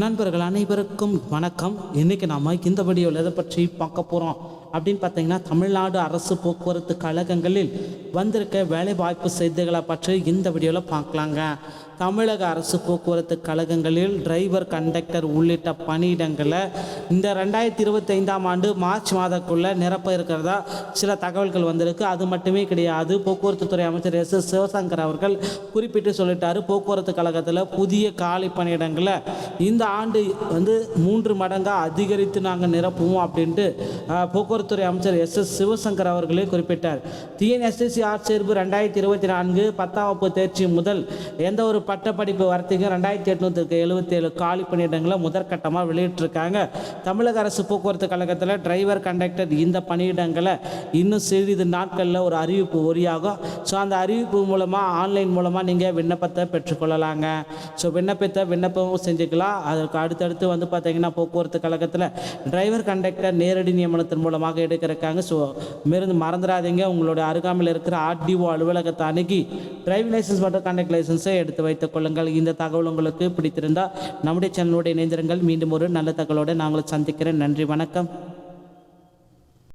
நண்பர்கள் அனைவருக்கும் வணக்கம். இன்னைக்கு நாம இந்த வீடியோவில் எதை பற்றி பார்க்க போகிறோம் அப்படின்னு பார்த்தீங்கன்னா தமிழ்நாடு அரசு போக்குவரத்து கழகங்களில் வந்திருக்க வேலைவாய்ப்பு செய்திகளை பற்றி இந்த வீடியோவில் பார்க்கலாங்க. தமிழக அரசு போக்குவரத்து கழகங்களில் டிரைவர் கண்டக்டர் உள்ளிட்ட பணியிடங்களை இந்த ரெண்டாயிரத்தி இருபத்தைந்தாம் ஆண்டு மார்ச் மாதக்குள்ளே நிரப்ப இருக்கிறதா சில தகவல்கள் வந்திருக்கு. அது மட்டுமே கிடையாது. போக்குவரத்து துறை அமைச்சர் எஸ் எஸ் சிவசங்கர் அவர்கள் குறிப்பிட்டு சொல்லிட்டார். போக்குவரத்து கழகத்தில் புதிய காலி பணியிடங்களை இந்த ஆண்டு வந்து மூன்று மடங்காக அதிகரித்து நாங்கள் நிரப்புவோம் அப்படின்ட்டு போக்குவரத்துறை அமைச்சர் எஸ் எஸ் சிவசங்கர் அவர்களே குறிப்பிட்டார். டிஎன்எஸ்எஸ்சி ஆட்சேர்ப்பு ரெண்டாயிரத்தி இருபத்தி நான்கு பத்தாம் வகுப்பு தேர்ச்சி முதல் எந்த ஒரு பட்டப்படிப்பு வரத்துக்கு ரெண்டாயிரத்தி எட்நூற்றுக்கு எழுபத்தேழு காலி பணியிடங்களை முதற்கட்டமாக வெளியிட்டிருக்காங்க. தமிழக அரசு போக்குவரத்து கழகத்தில் டிரைவர் கண்டக்டர் இந்த பணியிடங்களை இன்னும் சிறிது நாட்களில் ஒரு அறிவிப்பு ஒரியாகும் ஸோ அந்த அறிவிப்பு மூலமாக ஆன்லைன் மூலமாக நீங்கள் விண்ணப்பத்தை பெற்றுக்கொள்ளலாங்க. ஸோ விண்ணப்பத்தை விண்ணப்பமும் செஞ்சுக்கலாம். அதுக்கு அடுத்தடுத்து வந்து பார்த்தீங்கன்னா போக்குவரத்து கழகத்தில் டிரைவர் கண்டக்டர் நேரடி நியமனத்தின் மூலமாக எடுக்கிறக்காங்க ஸோ மிருந்து மறந்துடாதீங்க உங்களுடைய அருகாமையில் இருக்கிற ஆர்டிஓ அலுவலகத்தை அணுகி டிரைவிங் லைசன்ஸ் மற்றும் கண்டக்ட் லைசன்ஸை எடுத்து வைத்துக் கொள்ளுங்கள். இந்த தகவல் உங்களுக்கு பிடித்திருந்தால் நம்முடைய சேனலோடு இணைந்திருங்கள். மீண்டும் ஒரு நல்ல தகவலோடு நாங்கள் சந்திக்கிறேன். நன்றி வணக்கம்.